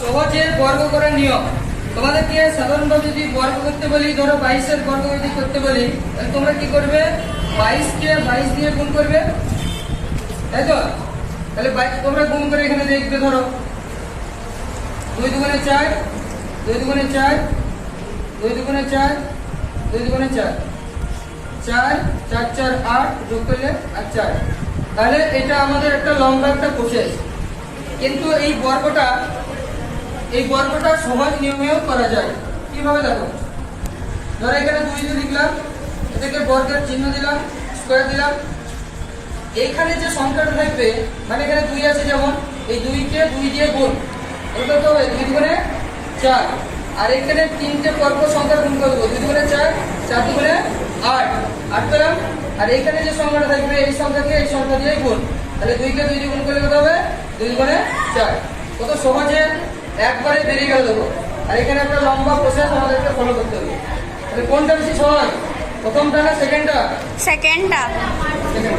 সহজে বর্গ করার নিয়ম। তোমাদেরকে সাধারণভাবে যদি বর্গ করতে বলি, ধরো বাইশের বর্গ যদি করতে বলি, তাহলে তোমরা কি করবে? বাইশকে বাইশ দিয়ে গুণ করবে। তাই তো? তাহলে তোমরা গুণ করে এখানে দেখবে, ধরো। দুই দুগুণে চার, দুই দুগুণে চার, দুই দুগুণে চার, দুই দুগুণে চার। চার চার চার, আট যোগ করলে আর চার। তাহলে এটা আমাদের একটা লম্বা একটা প্রসেস কিন্তু এই বর্গটা এই বর্গটা সহজ নিয়মেও করা যায়। কীভাবে দেখো? ধরো এখানে দুই দিয়ে লিখলাম এটাকে বর্গের চিহ্ন দিলাম স্কোয়ার দিলাম। এইখানে যে সংখ্যাটা থাকবে মানে এখানে দুই আছে যেমন, এই দুইকে দুই দিয়ে গুণ। এটা তো দুই দুগুণে চার। আর এখানে তিনটে পর্ব সংখ্যা গুণ করব দুই দুগুণে চার চার দুগুণে আট। আট পেলাম। আর এখানে যে সংখ্যাটা থাকবে, এই সংখ্যাকে এই সংখ্যা দিয়ে গুণ। তাহলে দুইকে দুই দিয়ে গুণ করলে কত হবে? দুই দুগুণে চার। কত সহজে একবারে বেরিয়ে গেল আর এখানে একটা লম্বা প্রসেস আমাদেরকে ফলো করতে হবে। তাহলে কোনটা বেশি সহজ প্রথমটা না সেকেন্ডটা সেকেন্ডটা সেকেন্ড